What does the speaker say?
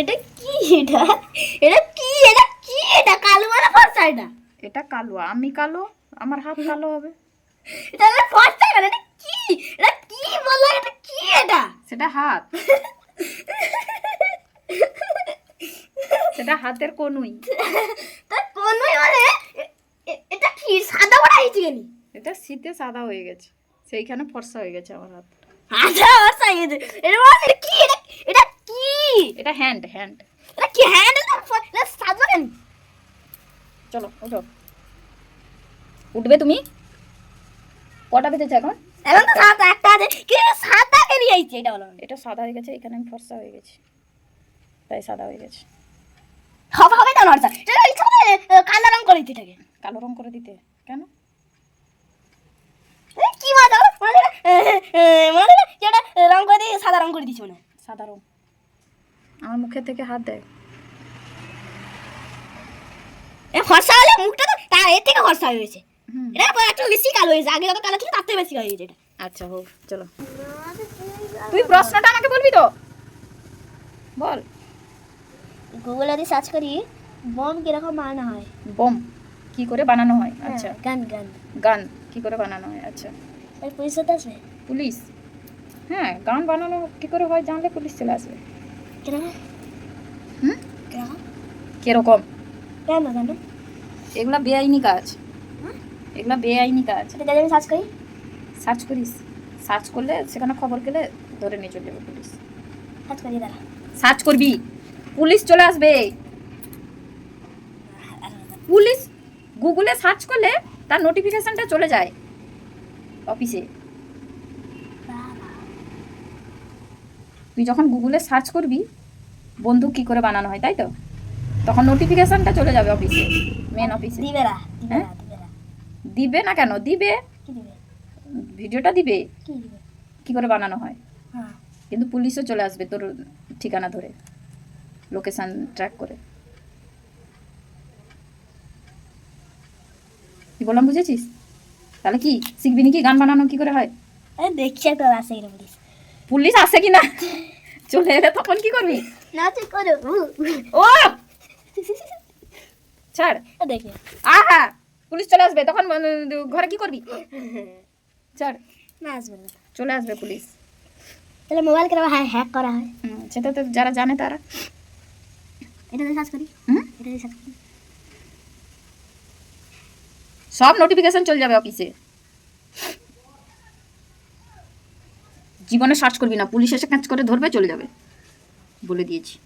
এটা কি এটা? এটা কি? এটা কি? এটা কালো মানে ফর্সা এটা? এটা কালো আমি কালো আমার হাত কালো হবে। এটা হলো ফর্সা কেন? এটা কি? এটা কি বলল? এটা কি এটা? সেটা হাত। সেটা হাতের কনুই। তার কোনোই মানে এটা কি? সাদা বড়া হয়েছে কেন? এটা শীতে সাদা হয়ে গেছে। সেইখানে ফর্সা হয়ে গেছে আমার হাত। আচ্ছা ফর্সা হয়েছে এটা মানে এটা কি? এটা এটা হ্যান্ড হ্যান্ড এটা কি হ্যান্ড এটা সাদা কেন? চলো উঠো উঠবে তুমি? কটা বেজেছে এখন? এখন তো সাদা একটা আছে। কি সাদা কেন হয়েছে? এটা বলো। এটা সাদা হয়ে গেছে এখানে আমি ফর্সা হয়ে গেছি। তাই সাদা হয়ে গেছে। হবে হবে না আহ, কালো রং করে দিতে এটাকে। কালো রং করে দিতে? কেন? কি মজা মানে মানে যেটা রং করে দিয়ে সাদা রং করে মনে হয়। সাদা রং। আমার মুখের থেকে হাত দেয়। এ ফর্সা হলে মুখটা তো তার এর থেকে ফর্সা হয়ে গেছে। এটা পরে একটু বেশি কালো হয়েছে আগে যত কালো ছিল তার থেকে বেশি হয়ে হয়েছে এটা। আচ্ছা হোক চলো। তুই প্রশ্নটা আমাকে বলবি তো? বল। গুগলে দিয়ে সার্চ করি বম কীরকম বানানো হয়? বোম কি করে বানানো হয়? আচ্ছা। গান গান। গান কি করে বানানো হয়? আচ্ছা। পুলিশ আছে? পুলিশ? হ্যাঁ গান বানানো কি করে হয় জানলে পুলিশ চলে আসবে। হুম কীরকম? কীরকম এগুলা বেআইনি কাজ। এগুলা বেআইনি কাজ। আমি সার্চ করি? সার্চ করিস। সার্চ করলে সেখানে খবর গেলে ধরে নিয়ে চলে যাবে পুলিশ। সার্চ করি দাঁড়া। সার্চ করবি। পুলিশ চলে আসবে। পুলিশ গুগলে সার্চ করলে তার নোটিফিকেশনটা চলে যায়। অফিসে। তুই যখন গুগলে সার্চ করবি বন্দুক কি করে বানানো হয় তাই তো? তখন নোটিফিকেশনটা চলে যাবে অফিসে মেন অফিসে দিবে না দিবে হ্যাঁ? না দিবে না। কেন? দিবে। ভিডিওটা দিবে। কি করে বানানো হয়? হ্যাঁ। কিন্তু পুলিশও চলে আসবে তোর ঠিকানা ধরে লোকেশন ট্র্যাক করে। কি বললাম বুঝেছিস? তাহলে কি শিখবি নাকি? গান বানানো কি করে হয়? দেখছি আছে এরকম পুলিশ আসে কি না চলে এলে তখন কি করবি? না তুই করো ও! ছাড়। দেখি। আহা! পুলিশ চলে আসবে তখন ঘরে কি করবি? ছাড়। না আসবে না। চলে আসবে পুলিশ। তাহলে মোবাইল কেন হ্যাঁ হ্যাক করা হয়? সেটা তো যারা জানে তারা। এটা দিয়ে সার্চ করি? হুম? এটা দিয়ে সার্চ করি। সব নোটিফিকেশন চলে যাবে অফিসে জীবনে সার্চ করবি না পুলিশ এসে কাজ করে ধরবে চলে যাবে। বলে দিয়েছি।